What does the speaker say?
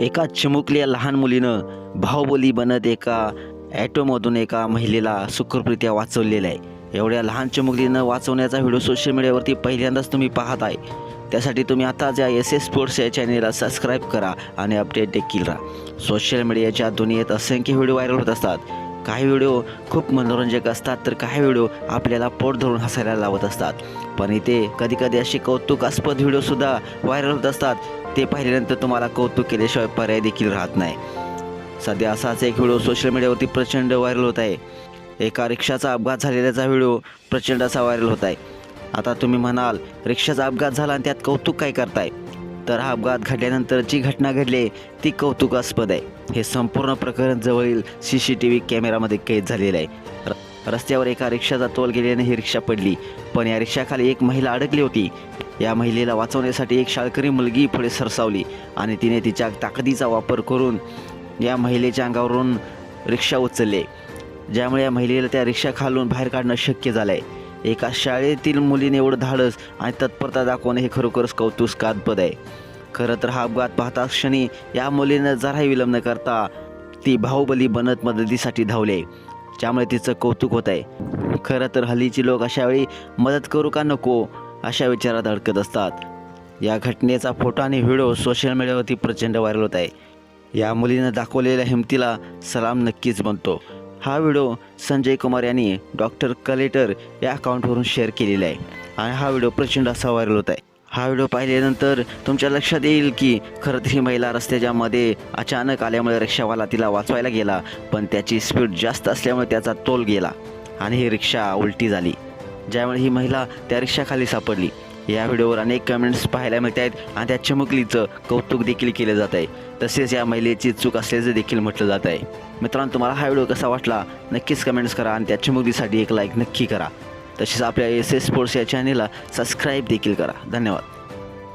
एका चिमुकल्या लहान मुलीनं भावबोली बनत एका ॲटोमधून एका महिलेला सुखरूपरित्या वाचवलेलं आहे. एवढ्या लहान चिमुकलीनं वाचवण्याचा व्हिडिओ सोशल मीडियावरती पहिल्यांदाच तुम्ही पाहत आहे त्यासाठी तुम्ही आता ज्या एस एस स्पोर्ट्स या चॅनेलला सबस्क्राईब करा आणि अपडेट देखील राहा. सोशल मीडियाच्या दुनियेत असंख्य व्हिडिओ व्हायरल होत असतात. काही व्हिडिओ खूप मनोरंजक असतात तर काही व्हिडिओ आपल्याला पोट धरून हसायला लावत असतात. पण इथे कधीकधी असे कौतुकास्पद व्हिडिओसुद्धा व्हायरल होत असतात. ते पाहिल्यानंतर तुम्हाला कौतुक केल्याशिवाय पर्याय देखील राहत नाही. सध्या असाच एक व्हिडिओ सोशल मीडियावरती प्रचंड व्हायरल होत आहे. एका रिक्षाचा अपघात झालेल्याचा व्हिडिओ प्रचंड असा व्हायरल होत आहे. आता तुम्ही म्हणाल रिक्षाचा अपघात झाला आणि त्यात कौतुक काय करताय? तर हा अपघात घडल्यानंतर जी घटना घडली ती कौतुकास्पद आहे. हे संपूर्ण प्रकरण जवळील सी सी टी व्ही कॅमेरामध्ये कैद झालेलं आहे. र- रस्त्यावर एका रिक्षाचा तोल गेल्याने ही रिक्षा पडली. पण या रिक्षाखाली एक महिला अडकली होती. या महिलेला वाचवण्यासाठी एक शाळकरी मुलगी पुढे सरसावली आणि तिने तिच्या ताकदीचा वापर करून या महिलेच्या अंगावरून रिक्षा उचलले. ज्यामुळे या महिलेला त्या रिक्षा खालून बाहेर काढणं शक्य झालं आहे एका शाळेतील मुलीने एवढं धाडस आणि तत्परता दाखवणं हे खरोखरच कौतुकास्पद आहे. खरं तर हा अपघात पाहता क्षणी या मुलीनं जराही विलंब न करता ती बाहुबली बनत मदतीसाठी धावले. ज्यामुळे तिचं कौतुक होत आहे. खरं तर हल्लीची लोक अशा वेळी मदत करू का नको अशा विचारात अडकत असतात. या घटनेचा फोटो आणि व्हिडिओ सोशल मीडियावरती प्रचंड व्हायरल होत आहे. या मुलीनं दाखवलेल्या हिमतीला सलाम नक्कीच बनतो. हा व्हिडिओ संजय कुमार यांनी डॉक्टर कलेटर या अकाउंटवरून शेअर केलेला आहे. आणि हा व्हिडिओ प्रचंड असा व्हायरल होत आहे. हा व्हिडिओ पाहिल्यानंतर तुमच्या लक्षात येईल की खरं तर ही महिला रस्त्याच्या मध्ये अचानक आल्यामुळे रिक्षावाला तिला वाचवायला गेला पण त्याची स्पीड जास्त असल्यामुळे त्याचा तोल गेला आणि ही रिक्षा उलटी झाली. ज्यामुळे ही महिला त्या रिक्षाखाली सापडली या व्हिडिओवर अनेक कमेंट्स पाहायला मिळत आहेत आणि त्या चिमुकलीचं कौतुक देखील केलं जात आहे तसेच या महिलेची चूक असल्याचं देखील म्हटलं जात आहे मित्रांनो तुम्हाला हा व्हिडिओ कसा वाटला? नक्कीच कमेंट्स करा आणि त्या चिमुकलीसाठी एक लाईक नक्की करा. तसेच आपल्या एस एस स्पोर्ट्स या चॅनेलला सबस्क्राईब देखील करा. धन्यवाद.